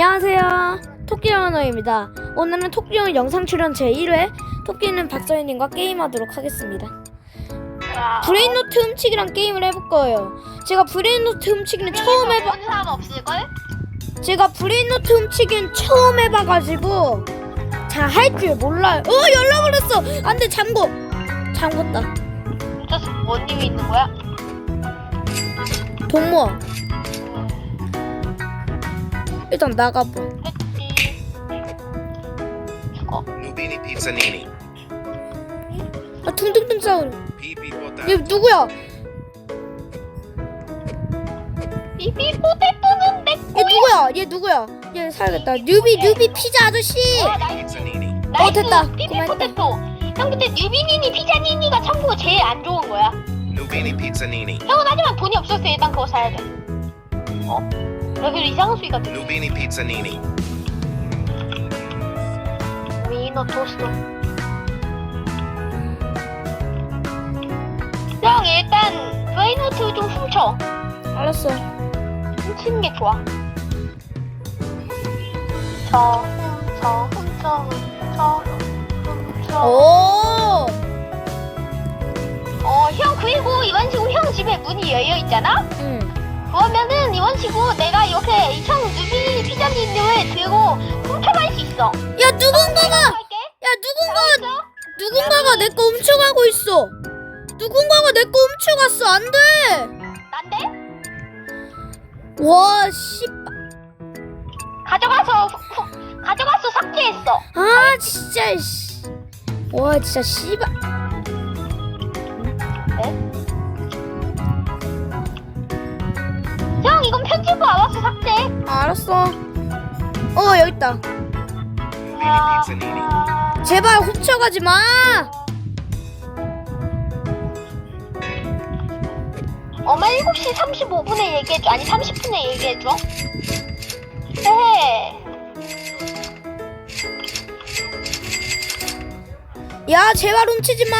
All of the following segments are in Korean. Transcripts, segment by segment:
안녕하세요. 토끼영 언어입니다. 오늘은 토끼영 영상 출연 제1회 토끼는 박서희님과 게임하도록 하겠습니다. 브레인노트 훔치기란 게임을 해볼 거예요. 제가 브레인노트 훔치기는 처음 해봐. 본 사람 없을걸? 제가 브레인노트 훔치기는 처음 해봐가지고 잘 할 줄 몰라요. 어 열려버렸어. 안돼 잠궈. 잠궜다. 저뭔 님이 있는 거야? 돈 모아. 일단 나가봐. 죽어 Nubini Pizzanini. 아 싸우려. Pipi 얘. 누구야? 비비 포테토는 내얘 누구야? 얘 누구야? 얘 살겠다. 뉴비 뉴비 피자 아저씨. 거야 나이스 Pizzanini. 나이스 됐다. 비비 고맙다. 포테토 형 근데 뉴비니니 피자니니가 참고로 제일 안 좋은 거야 Nubini Pizzanini. 형은 하지만 돈이 없어서 일단 그거 사야 돼 어? 여기 이상한 소리가 들려 Nubini Pizzanini. 위너 토스트 형 일단 브레인노트 좀 훔쳐 알았어. 훔치는 게 좋아 훔쳐 훔쳐 훔쳐 훔쳐 훔쳐 오. 어, 형 그리고 이런 식으로 형 집에 문이 열려 있잖아? 응. 그러면은 이런 식으로 내가 이렇게 형 누비 피자님을 들고 훔쳐갈 수 있어. 야 누군가가 할게. 야 누군가? 누군가가 내 거 훔쳐가고 있어. 누군가가 내 거 훔쳐갔어. 안 돼. 난데? 와 씨. 가져가서 후, 후, 가져가서 삭제했어. 아 진짜 씨. 와 진짜 씨발. 형 이건 편집부 알아서 삭제. 아, 알았어. 어 여기 있다. Pizzanini. 제발 훔쳐가지 마. 엄마 7시 35분에 얘기해줘. 아니 30분에 얘기해줘. 네. 야 제발 훔치지 마.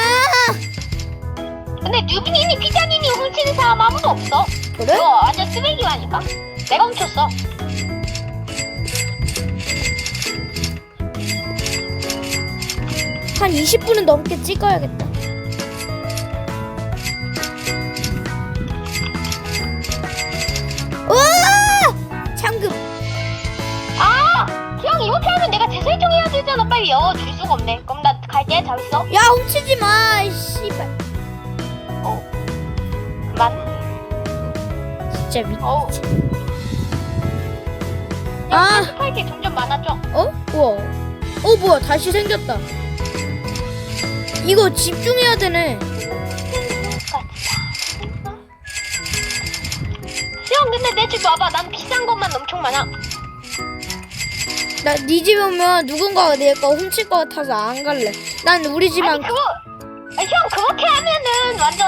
근데 뉴비니니 피자니니 훔치는 사람 아무도 없어. 그래? 이거 완전 쓰레기라니까. 내가 훔쳤어. 한 20분은 넘게 찍어야겠다. 와! 잠금. 아! 형 이렇게 하면 내가 재설정해야 되잖아. 빨리 열어줄 수가 없네. 그럼 나 갈게. 잘 있어. 야 훔치지 마. 이 씨발. 진짜 미. 어우. 아. 스파이크 점점 많아져. 어? 우와. 어 뭐야 다시 생겼다. 이거 집중해야 되네. 형 근데 내 집 와봐. 난 비싼 것만 엄청 많아. 나 네 집에 오면 누군가가 내 거 훔칠 것 같아서 안 갈래. 난 우리 집만 아니 그거 아니, 형 그렇게 하면은 완전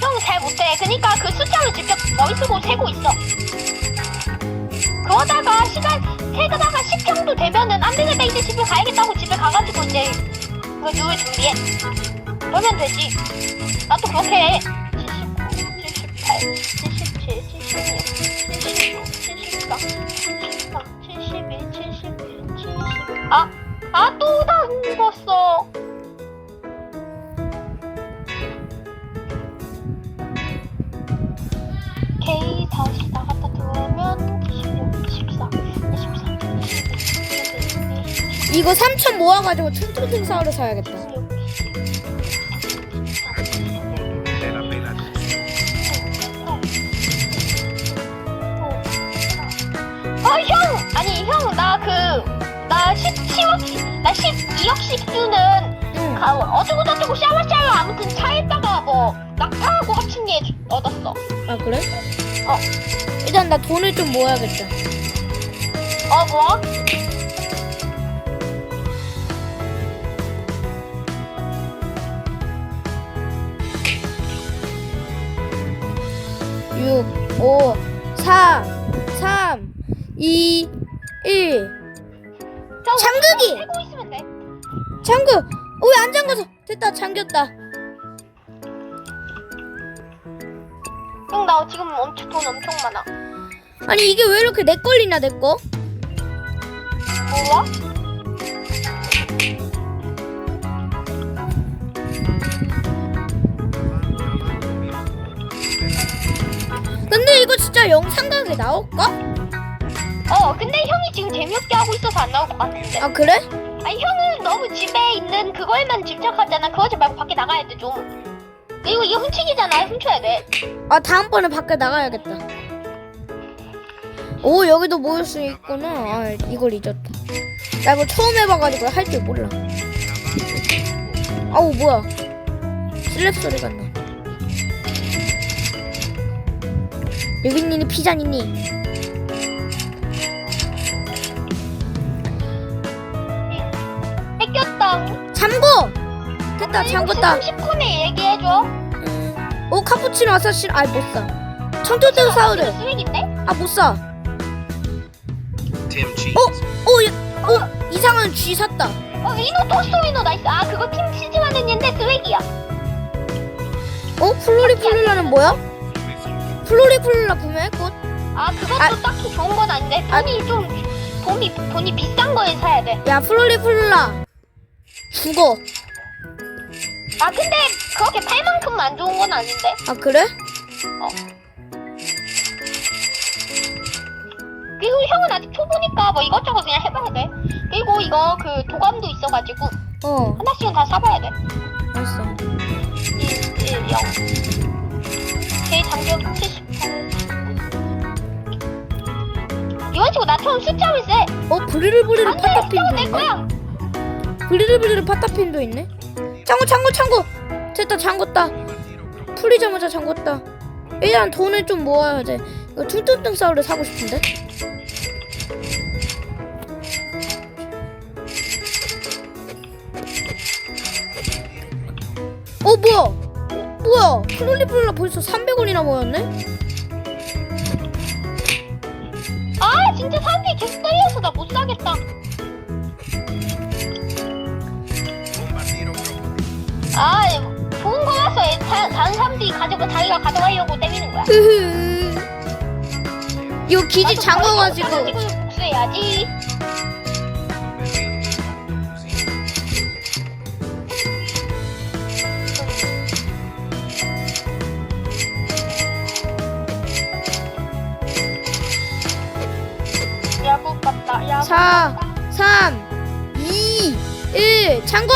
형 잘 못해. 그러니까 그 숫자를 직접 머릿속으로 세고 있어. 그러다가 시간 세다가 10 정도 되면은 안 되겠다 이제 집에 가야겠다고 집에 가가지고 이제 그 유을 준비해. 그러면 되지. 나도 그렇게 해. 3천 모아가지고 퉁퉁퉁 사우를 사야겠다. 26, Della Bella. 아, 형! 아니, 형, 나 그, 나 17억, 나 12억씩 주는, 응. 가, 어쩌고저쩌고 샤라샤라 아무튼 차에다가 뭐, 낙타하고 합친 게 주- 얻었어. 아 그래? 어. 일단 나 돈을 좀 모아야겠다. 어, 뭐? 육, 오, 사, 삼, 이, 일. 형, 장극이! 세고 있으면 돼. 잠그. 어, 왜 안 잠궈서? 됐다, 잠겼다. 형, 나 지금 엄청 돈 엄청 많아. 아니 이게 왜 이렇게 내 걸리냐 내 거? 뭐야? 진짜 영상각에 나올까? 어 근데 형이 지금 재미없게 하고 있어서 안 나올 것 같은데 아 그래? 아니 형은 너무 집에 있는 그거에만 집착하잖아 그거 좀 말고 밖에 나가야 돼좀 그리고 이거 훔치기잖아 훔쳐야 돼 아 다음번에 밖에 나가야겠다. 오 여기도 모일 수 있구나. 아 이걸 잊었다. 나 이거 처음 해봐가지고 할 줄 몰라. 아우 뭐야? 슬랩 소리가 나. 여기니 피자니니? 뺏겼다 잠궈. 됐다 잠궜다. 30분에 얘기해줘 음. 오 카푸치노 아사신 아이 못 사. 청토토 사우르. 이거 쓰레기인데? 아못 사. Tim cheese. 오, 야, 오 이상한 쥐 샀다. 어 위노 토스트 위노 나이스 아 그거 팀 치즈만 했는데 쓰레기야 어 플로리 플룰라는 뭐야? 플로리 플룰라 구매했고 아 그것도 아. 딱히 좋은 건 아닌데 돈이 좀 돈이 돈이 비싼 거에 사야 돼. 야 플로리 플룰라 죽어 아 근데 그렇게 팔 만큼 안 좋은 건 아닌데. 아 그래? 그리고 형은 아직 초보니까 뭐 이것저것 그냥 해봐야 돼. 그리고 이거 그 도감도 있어가지고 어 하나씩은 다 사봐야 돼. 알았어 1, 1, 0. 제 장벽 78. 이번 친구 나처럼 숫자를 세. 어 브리르브리르 안돼, 파타핀도 내 있네? 거야. 브리르브리르 파타핀도 있네? 창고 창고 창고! 됐다 잠궜다. 풀리자마자 잠궜다. 일단 돈을 좀 모아야 돼. 이거 퉁퉁퉁 사우를 사고 싶은데? 어 뭐야 뭐야 플로리 플룰라 벌써 300원이나 모였네 아 진짜 사람들이 계속 떨려서 나 못 사겠다. 아 좋은 거라서 애- 다, 다른 사람들이 가지고 자기가 가져가려고 때리는 거야. 흐흐 이거 기지 나도 잠궈가지고 가지고 복수해야지. 4 같다. 3 2 1 잠궈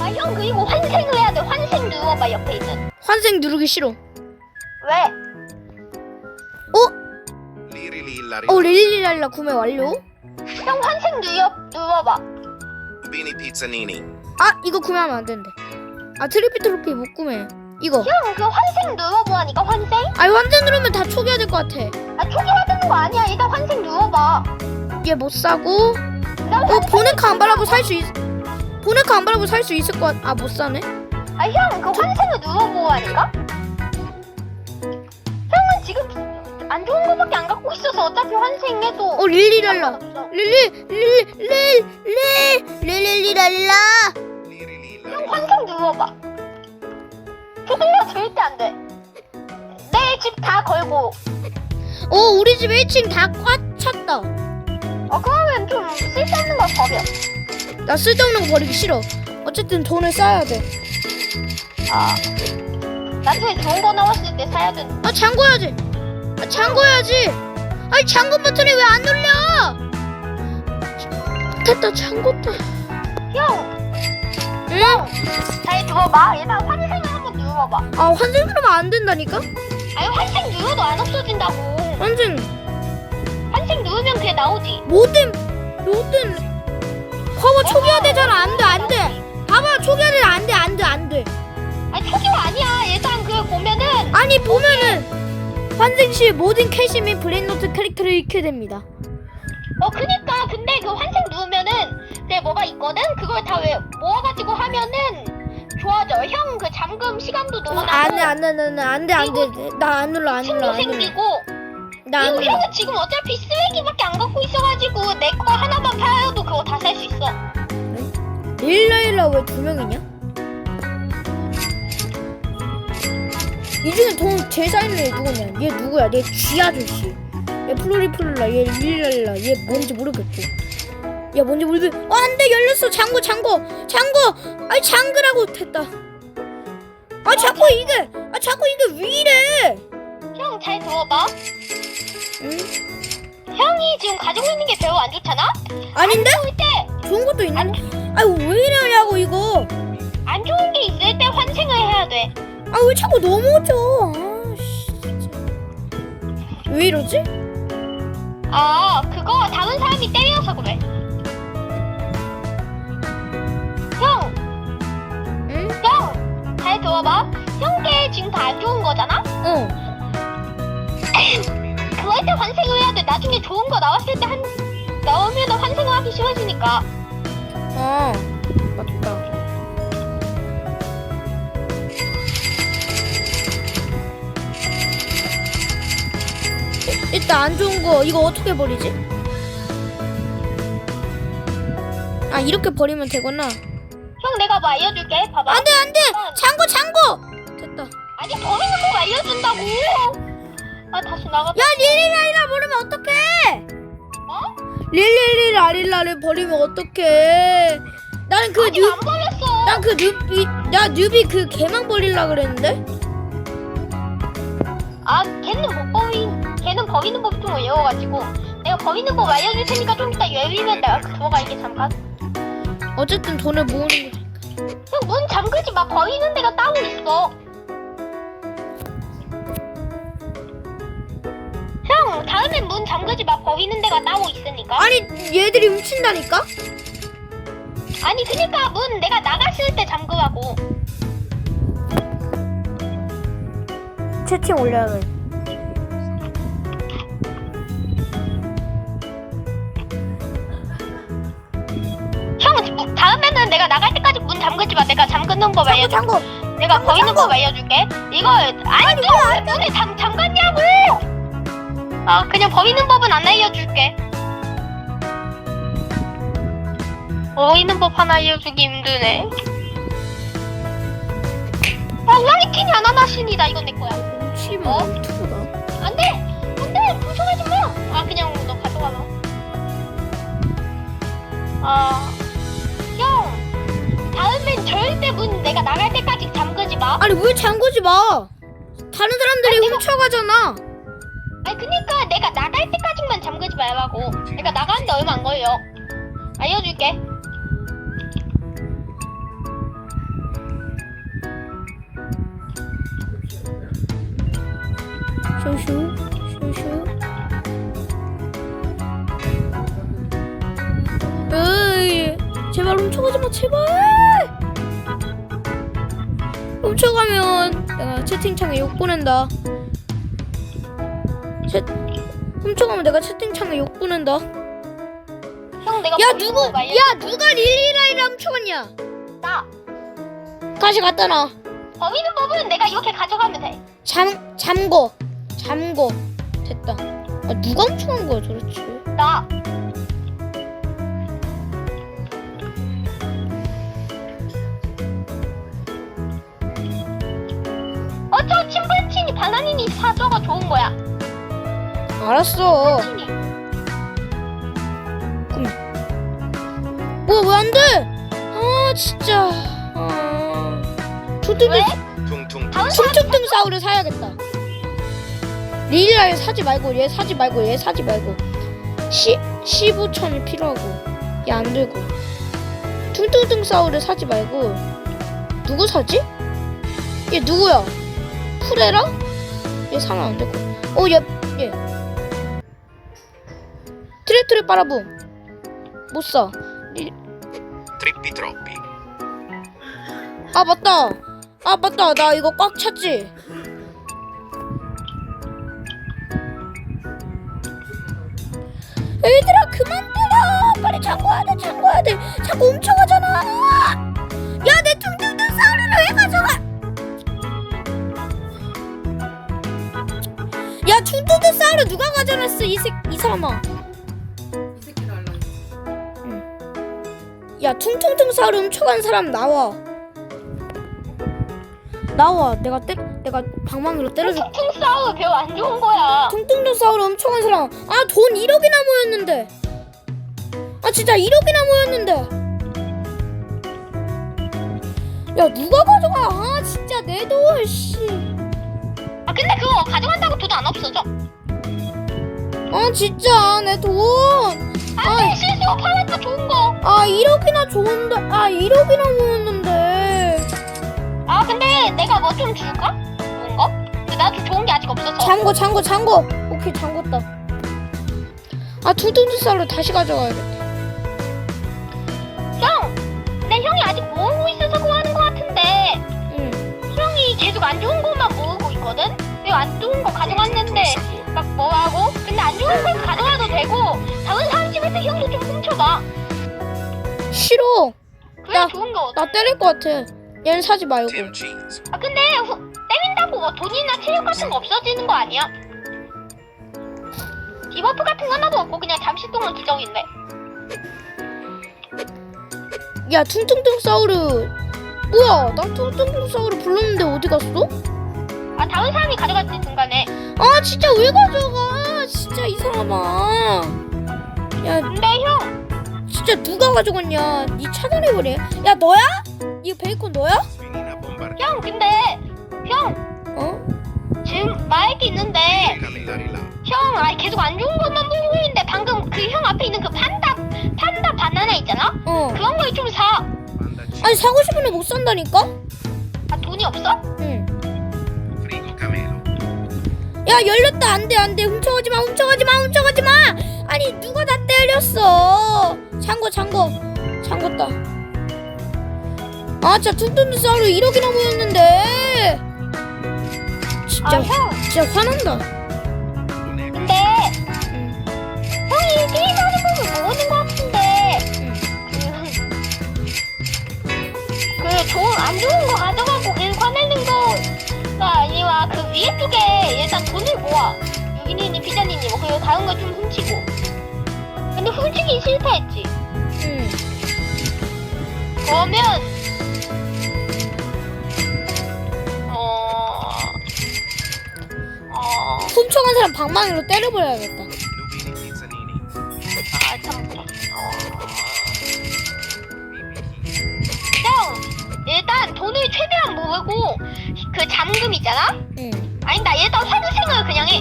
아형 그리고 환생을 해야 돼. 환생 누워봐 옆에 있는. 환생 누르기 싫어 왜? 어? Lirilillari. 어 릴리랄라 구매 완료 형 환생 누워 누워봐. Bini pizzanini. 아 이거 구매하면 안 된대 아 트리피 트로피 못 구매 이거 형 그 환생 누워보라니까 환생? 아 환생 누르면 다 초기화 될 것 같아 아 초기화 되는 거 아니야. 일단 환생 누워봐. 얘못 사고 난어 보네카 안 바라고 살 수 있 보네카 안 바라고 살 수 있을 것 같.. 아못 사네 아, 형, 그 환생을 누워보고 하니까? 형은 지금 안 좋은 거밖에 안 갖고 있어서 어차피 환생해도. 어 릴리랄라. 릴리 릴릴릴리 릴릴리랄라 형. 환생 누워봐. 초기화 절대 안 돼. 내 집 다 걸고. 어 우리 집 1층 다 꽉 찼다 어, 그러면 좀 쓸데없는 걸 버려. 나 쓸데없는 거 버리기 싫어 어쨌든 돈을 쌓아야 돼 아. 나중에 좋은 거 나왔을 때 사야 되는. 아 잠궈야지. 아 잠궈야지. 아니 잠금 버튼이 왜 안 눌려? 됐다 잠궜다. 형, 응? 잘 누워봐. 일단 환생을 한번 누워봐. 아 환생 누르면 안 된다니까? 아니, 환생 누워도 안 없어진다고. 환생 환생 나오지. 모든 모든 봐봐 초기화 되잖아 안돼 안돼. 봐봐 초기화 되면 안돼 안돼 안돼. 아니, 초기화 아니야. 일단 그 보면은. 아니 보면은 환생 시 모든 캐시 및 브레인노트 캐릭터를 잃게 됩니다. 어 그니까 근데 그 환생 누우면은 그래 뭐가 있거든 그걸 다 왜 모아가지고 하면은 좋아져 형 그 잠금 시간도 늘어나고 안돼 안돼 안돼 안돼 안돼 나 안 눌러 안 눌러 안 눌러 생기고 나안 그리고 눌러. 형은 지금 어차피 쓰레기밖에 안 갖고 있어가지고 내 거 하나만 팔아도 그거 다 살 수 있어 일라일라 왜두 명이냐? 이 중에 돈 제일 쌓이는 애 누구냐? 얘 누구야? 얘 쥐 아저씨. 얘 플로리 플로라, 얘 릴랄라, 얘 뭔지 모르겠고. 야 뭔지 모르겠 어 안돼 열렸어 장고 장고 장고 아니 장그라고 됐다 아 자꾸 이게 아 자꾸 이게 왜 이래 형 잘 들어봐. 응? 형이 지금 가지고 있는 게 별로 안 좋잖아? 아닌데? 좋을 때, 좋은 것도 있는데 아유 왜 이러냐고 이거 안 좋은 게 있을 때 환생을 해야 돼. 아 왜 자꾸 넘어져 아씨 왜 이러지? 아, 그거 다른 사람이 때려서 그래. 형, 응? 형, 잘 들어봐. 형께 지금 다 안 좋은 거잖아? 어 그럴 때 환생을 해야 돼. 나중에 좋은 거 나왔을 때 한, 나오면 환생을 하기 싫어지니까. 아, 맞다. 일- 일단 안 좋은 거 이거 어떻게 버리지? 아 이렇게 버리면 되구나. 형, 내가 뭐 알려줄게. 봐봐. 안돼 안돼 장고 장고 됐다. 아니, 버리는 거 알려준다고. 아, 다시 나가. 야 릴리라리라 버리면 어떡해? 어? 릴리리라리라를 버리면 어떡해? 나는 그 아직 뉴, 안 버렸어. 난그 뉴비 나 뉴비 그 개만 버릴라 그랬는데. 아, 걔는 못 버린, 걔는 버리는 법이 좀 어려워가지고. 내가 버리는 법 알려줄 테니까 좀 이따 열리면 내가 들어갈게, 잠깐. 어쨌든 돈을 모으는 거. 형, 문 잠그지 마. 버리는 데가 따로 있어. 잠그지 마. 버리는 데가 따로 있으니까. 아니 얘들이 훔친다니까? 아니, 그니까 문 내가 나갔을 때 잠그라고. 채팅 올려야 돼. 형, 뭐, 다음에는 내가 나갈 때까지 문 잠그지 마. 내가 잠그는 법 알려줄게. 장고 내가 잠궈, 버리는 잠궈. 법 알려줄게. 이거 아니 너왜 문에 잠 잠갔냐고? 아 그냥 버리는 법은 안 알려줄게. 버리는 법 하나 알려주기 힘드네. 아 우라니틴이 아나나신이다 이건 내 거야. 훔치면 어? 투다. 안 돼 안 돼 부정하지 마. 아 그냥 너 가져가 봐. 아 형. 다음엔 절대 문 내가 나갈 때까지 잠그지 마. 아니 왜 잠그지 마? 다른 사람들이 훔쳐가잖아. 내가 나갈 때까지만 잠그지 말라고 내가 나가는데 얼마 안 걸려 알려줄게 슈슈 슈슈. 으이 제발 훔쳐가지 마 제발. 훔쳐가면 내가 채팅창에 욕 보낸다. 채 훔쳐가면 내가 채팅창에 욕 보낸다. 형 내가 야 누구 거야 누가 릴리라이를 훔쳐갔냐? 나 다시 갖다 놔. 버리는 법은 내가 이렇게 가져가면 돼 잠 잠궈 잠궈 됐다. 아 누가 훔쳐간 거야 도대체? 나. 어저 침팬치니 바나니니 사줘가 좋은 거야 알았어. 치니 뭐야 왜 안 돼? 아 진짜. 아. 퉁퉁퉁 왜? 퉁퉁 다른 사람 퉁퉁퉁 싸우를 사야겠다. 릴라이 사지 말고 얘 사지 말고 얘 사지 말고. 시 15천이 필요하고 얘 안 들고. 퉁퉁퉁 싸우를 사지 말고 누구 사지? 얘 누구야? 프레라? 얘 사면 안 되고. 어, 얘, 얘. 트레트레 빨아봄. 못 사. trippi troppi 아 맞다. 아 맞다. 나 이거 꽉 찼지. 얘들아 그만 때려. 빨리 잠궈야 돼. 잠궈야 돼. 자꾸 훔쳐가잖아. 야 내 퉁퉁퉁 싸우리를 왜 가져가? 야 퉁퉁퉁 싸우리 누가 가져갔어 이새 이 사람아. 야 퉁퉁퉁 싸우리 훔쳐간 사람 나와. 나와. 내가 때 내가 방망이로 때려줄. 퉁퉁 싸우 별로 안 좋은 거야 퉁퉁퉁 싸우러 훔쳐간 사람 아 돈 1억이나 모였는데 아 진짜 1억이나 모였는데. 야 누가 가져가? 아 진짜 내 돈. 씨. 아 근데 그거 가져간다고 돈 안 없어져. 아 진짜 내 돈. 안돼 실수로 팔았다 좋은 거. 아 1억이나 좋은데. 아 1억이나 모였는데. 아 근데 내가 뭐 좀 줄까? 좋은 거? 근데 나도 좋은 게 아직 없어서. 잠궈 잠궈 잠궈. 오케이 잠궜다. 아 쌀로 다시 가져가야겠다. 형, 내 형이 아직 모으고 있어서 그러는 거 같은데 응. 형이 계속 안 좋은 것만 모으고 있거든. 이거 안 좋은 거 가져갔는데 막 뭐하고? 거 가져와도 되고 다른 사람 집에서 형도 좀 훔쳐봐. 싫어. 그래 나- 좋은 거. 나 때릴 것 같아. 얘는 사지 말고. Tim. 아 근데 후, 때린다고 뭐 돈이나 체력 같은 거 없어지는 거 아니야? 디버프 같은 거 하나도 없고 그냥 잠시 동안 기적인데. 야 퉁퉁퉁 사우르. 뭐야? 나 퉁퉁퉁 사우르 불렀는데 어디 갔어? 아 다른 사람이 가져갔지 중간에. 아 진짜 왜 가져가? 진짜 이 사람아. 야 근데 형, 진짜 누가 가져갔냐? 니 차단해버려. 야 너야? 이 베이컨 너야? 형 근데 형 어? 지금 마이크 있는데 Camminare là. 형 아니 계속 안 좋은 것만 보고 있는데 방금 그 형 앞에 있는 그 판다 판다 바나나 있잖아? 어. 그런 걸 좀 사. 아니 사고 싶은데 못 산다니까? 아 돈이 없어? 응. 야 열렸다 안돼 안돼 훔쳐가지 마 훔쳐가지 마 훔쳐가지 마. 아니 누가 다 때렸어? 잠궈 잠궈 잠궜다. 아 진짜 퉁퉁퉁 사우르 1억이나 모였는데. 진짜 아 형, 진짜 화난다. 근데 응. 형이 게임 하는 법을 모르는 것 같은데 그, 그 좋은 안 좋은 거 화내는 거가 아니라 그 위에 쪽에 일단 돈을 모아 유기니님 피자니님 뭐 그리고 다른 거 좀 훔치고 근데 훔치기 싫다 했지 응. 그러면 어... 어... 훔쳐간 사람 방망이로 때려버려야겠다. Pizzanini. 아, 참. 어... 형, 일단 돈을 최대한 모으고 그 잠금 있잖아? 응. 아니 나 일단 환생을 그냥 해.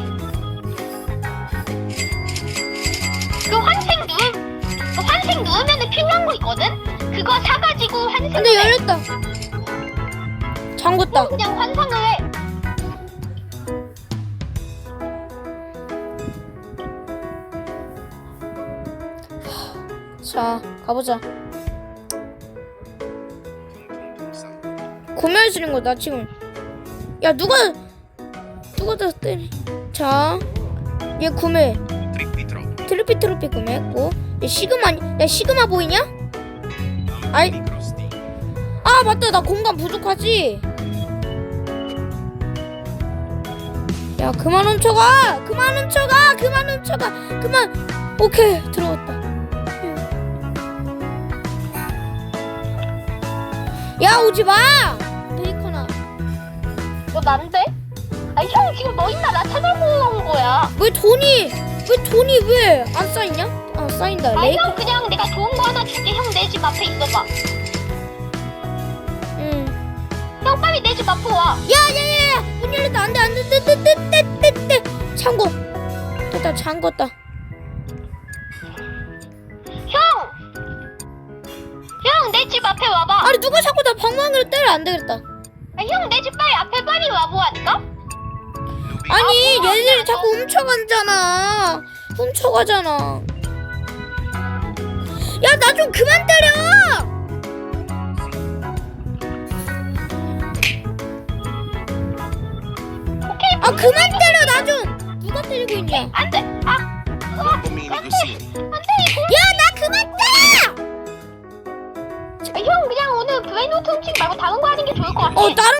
그 환생 누르, 그 환생 누르면은 필요한 거 있거든? 그거 사가지고 환생. 근데 열렸다. 잠궜다. 그냥 환상을 해. 자 가보자. Tung tung tung 구매할 수 있는 거나 지금. 야 누가 누가 다 때리? 자, 얘 구매. 트로피 트로피 구매했고. 얘 시그마 야 시그마 보이냐? 아이. 아 맞다 나 공간 부족하지. 야 그만 훔쳐가 그만 훔쳐가 그만 훔쳐가 그만 오케이 들어왔다 야 오지마 베이컨아 너 난데? 아니 형 지금 너 있나 나 찾아보러 온 거야. 왜 돈이 왜 돈이 왜 안 쌓이냐 아 쌓인다 아니 레이컨 형 그냥 내가 좋은 거 하나 줄게. 형 내 집 앞에 있어봐. 응야야야야 형 빨리 내 집 앞으로 와. 문 열렸다 안돼 안돼 떼떼떼떼떼 창고 됐다 잠궜다 형! 형 내 집 앞에 와봐. 아니 누가 자꾸 나 방망이로 때려 안 되겠다 형내 집 빨리 앞에 빨리? Lupini. 아니 얘들이 뭐야, 자꾸 훔쳐가잖아 훔쳐가잖아 야 나 좀 그만 때려 오케이. 아 그만 때려 나 좀 누가 때리고 있냐 안 돼. 아. 안 돼. 이거. 그냥 오늘 브레인노트 훔치기 말고 다른 거 하는 게 좋을 것 같아. 어 다른